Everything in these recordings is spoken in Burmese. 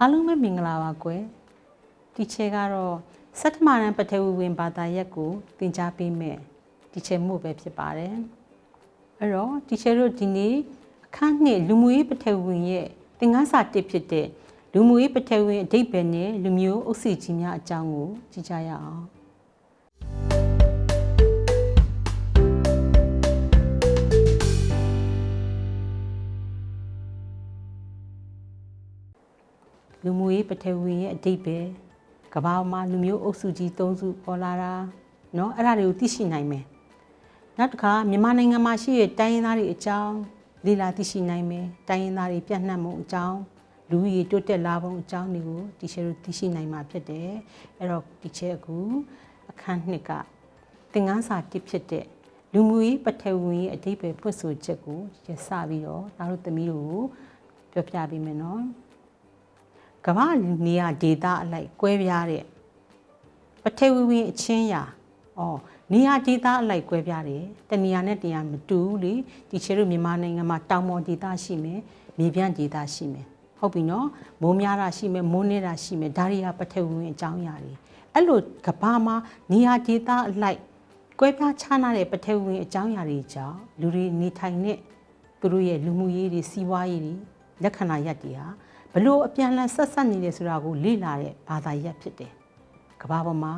အားလုံးပဲမင်္ဂလာပါကွယ်ဒီချေကတော့စက်တမရန်ပထဝီဝင်ဘာသာရက်ကိုသင်ကြားပေးမယ်ဒီချေမှုပဲဖြစ်ပါတယ်အဲ့တော့ဒီချေတို့ဒီနေ့အခန်းနှစ်လူမှုရေးပထဝီဝင်ရဲ့သင်ခန်းစာတစ်ဖြစ်တဲ့လူမှုရေးပထဝီဝင်အဓိပ္ပာယ်နဲ့လူမျိုးအုပ်စုကြီးများအကြောင်းကိုကြည့်ကြရအောင် လူမှုရေးပထဝီရဲ့အဓိပ္ပာယ်ကမ္ဘာမှာလူမျိုးအုပ်စုကြီး၃စုပေါ်လာတာเนาะအဲ့ဒါတွေကိုသိရှိနိုင်မယ်နောက်တစ်ခါမြန်မာနိုင်ငံမှာရှိတဲ့တိုင်းရင်းသားတွေအကြောင်းလေ့လာသိရှိနိုင်မယ်တိုင်းရင်းသားတွေပြန့်နှံ့မှုအကြောင်းလူဦးရေတိုးတက်လာပုံအကြောင်းတွေကိုဒီချေတို့သိရှိနိုင်မှာဖြစ်တယ်အဲ့တော့ဒီချေအခုအခန်းနှစ်ကသင်ခန်းစာတစ်ဖြစ်တဲ့လူမှုရေးပထဝီရဲ့အဓိပ္ပာယ်ဖွင့်ဆိုချက်ကိုရစပြီးတော့ဒါတို့သမီးတို့ကိုပြောပြပေးမယ်နော် ကမ္ဘာနေရာဒေတာအလိုက်ကွဲပြားတဲ့ပထဝီဝင်အချင်းရာဩနေရာဒေတာအလိုက်ကွဲပြားတယ်တနေရာနဲ့တနေရာမတူဘူးလေဒီချေတို့မြန်မာနိုင်ငံမှာတောင်ပေါ်ဒေတာရှိမယ်မြေပြန့်ဒေတာရှိမယ်ဟုတ်ပြီနော်မိုးများတာရှိမယ်မိုးနေတာရှိမယ်ဒါတွေကပထဝီဝင်အကြောင်းအရာတွေအဲ့လိုကမ္ဘာမှာနေရာဒေတာအလိုက်ကွဲပြားခြားနားတဲ့ပထဝီဝင်အကြောင်းအရာတွေကြောင့်လူတွေနေထိုင်တဲ့သူတို့ရဲ့လူမှုရေးတွေစီးပွားရေးတွေလက္ခဏာရပ်တွေဟာ ဘလို့အပြန်အလှန်ဆက်ဆက်နေတယ်ဆိုတာကိုလေ့လာတဲ့ဘာသာရပ်ဖြစ်တယ်။ကမ္ဘာပေါ်မှာ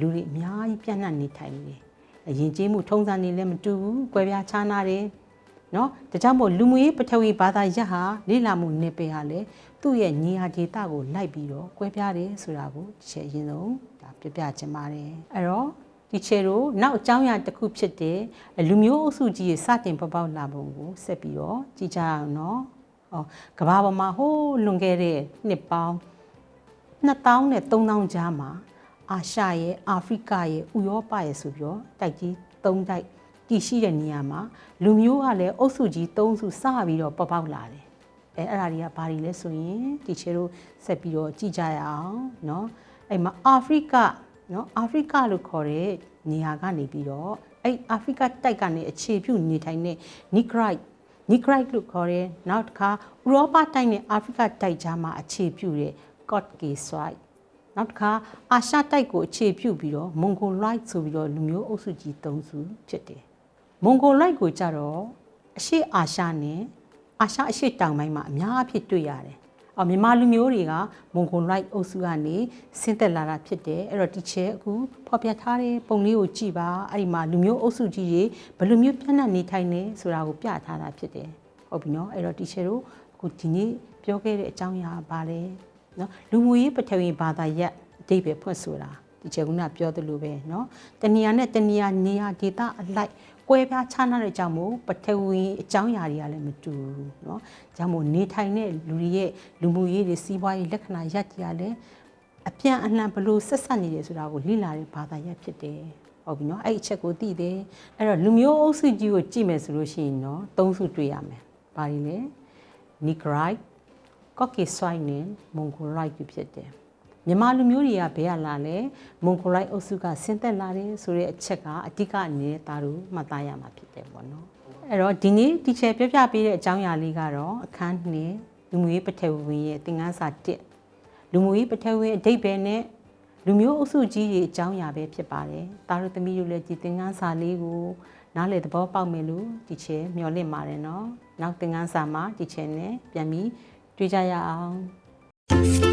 လူတွေအများကြီးပြန့်နှံ့နေထိုင်နေတယ်။အရင်ကျေးမှုထုံးစံတွေလည်းမတူဘူး၊ကွဲပြားခြားနားတယ်။နော်။ဒါကြောင့်မို့လူမှုရေးပထဝီဘာသာရပ်ဟာလေ့လာမှုနယ်ပယ်ဟာလည်းသူ့ရဲ့ညီဟာဒေတာကိုလိုက်ပြီးတော့ကွဲပြားတယ်ဆိုတာကိုဒီချက်အရင်ဆုံးဒါပြပြချင်ပါတယ်။အဲ့တော့ဒီချေတို့နောက်အကြောင်းအရာတစ်ခုဖြစ်တဲ့လူမျိုးအုပ်စုကြီးရဲ့စတင်ပေါ်ပေါက်လာပုံကိုဆက်ပြီးတော့ကြည့်ကြအောင်နော်။ဟော ကဘာပေါ်မှာဟိုးလွန်ခဲ့တဲ့နှစ်ပေါင်း2000နဲ့3000ကြားမှာအာရှရဲ့အာဖရိကရဲ့ဥရောပရဲ့ဆိုပြီးတော့တိုက်ကြီး3တိုက်တည်ရှိတဲ့နေရာမှာလူမျိုးကလည်းအုပ်စုကြီး3စုစပြီးတော့ပေါ်ပေါက်လာတယ်အဲအဲ့ဒါတွေကဘာတွေလဲဆိုရင်ဒီချေတို့ဆက်ပြီးတော့ကြည့်ကြရအောင်เนาะအဲ့မှာအာဖရိကเนาะအာဖရိကလို့ခေါ်တဲ့နေရာကနေပြီးတော့အဲ့အာဖရိကတိုက်ကနေအခြေပြုနေထိုင်တဲ့ Negrite နီဂရိုက်လို့ခေါ်တဲ့နောက်တစ်ခါဥရောပတိုက်နဲ့အာဖရိကတိုက်ကြားမှာအခြေပြုတဲ့ Cot K Swite နောက်တစ်ခါအာရှတိုက်ကိုအခြေပြုပြီးတော့ Mongoloid ဆိုပြီးတော့လူမျိုးအုပ်စုကြီး၃စုဖြစ်တယ်။ Mongoloid ကိုကြတော့အရှေ့အာရှနဲ့အာရှအရှေ့တောင်ပိုင်းမှာအများအဖြစ်တွေ့ရတယ်။ အော်မြန်မာလူမျိုးတွေက Mongoloid အုပ်စုကနေဆင်းသက်လာတာဖြစ်တယ်။အဲ့တော့ဒီချက်အခုဖော်ပြထားတဲ့ပုံလေးကိုကြည့်ပါ။အဲ့ဒီမှာလူမျိုးအုပ်စုကြီးတွေဘယ်လိုမျိုးပြန့်နှံ့နေထိုင်နေဆိုတာကိုပြထားတာဖြစ်တယ်။ဟုတ်ပြီနော်။အဲ့တော့ဒီချက်တို့အခုဒီနေ့ပြောခဲ့တဲ့အကြောင်းအရာပါလဲ။နော်လူမှုရေးပထဝီဘာသာရပ်အဓိပ္ပာယ်ဖွင့်ဆိုတာဒီချက်ကနပြောသလိုပဲเนาะတဏှာနဲ့တဏှာနေရာဒေတာအလိုက် ကွဲပြားခြားနားတဲ့ကြောင့်မို့ပထဝီအကြောင်းအရာတွေကလည်းမတူဘူးเนาะကြောင့်မို့နေထိုင်တဲ့လူတွေရဲ့လူမှုရေးတွေစီးပွားရေးလက္ခဏာရပ်ကြီးကလည်းအပြန်အလှန်ဘလို့ဆက်ဆက်နေတယ်ဆိုတာကိုလေ့လာတဲ့ဘာသာရပ်ဖြစ်တယ်ဟုတ်ပြီเนาะအဲ့အချက်ကိုသိတယ်အဲ့တော့လူမျိုးအုပ်စုကြီးကိုကြည့်မယ်ဆိုလို့ရှိရင်เนาะသုံးစုတွေ့ရမယ်ဘာတွေလဲ Negrite Caucasoid နဲ့ Mongoloid ဖြစ်တယ် မြန်မာလူမျိုးတွေကဘယ်ရလာလဲမွန်ဂိုလိုက်အုပ်စုကဆင်းသက်လာတယ်ဆိုတဲ့အချက်ကအဓိကအနေနဲ့သားတို့မှတ်သားရမှာဖြစ်တယ်ပေါ့နော်အဲ့တော့ဒီနေ့တီချယ်ပြပြပေးတဲ့အကြောင်းအရာလေးကတော့အခန်းနှစ်လူမျိုးရေးပထဝီဝင်ရဲ့သင်ခန်းစာ1လူမျိုးရေးပထဝီအဓိပ္ပာယ်နဲ့လူမျိုးအုပ်စုကြီးရဲ့အကြောင်းအရာပဲဖြစ်ပါတယ်သားတို့သမီးတို့လည်းဒီသင်ခန်းစာလေးကိုနားလေသဘောပေါက်မယ်လို့တီချယ်မျှော်လင့်ပါတယ်နော်နောက်သင်ခန်းစာမှာတီချယ်နဲ့ပြန်ပြီးတွေ့ကြရအောင်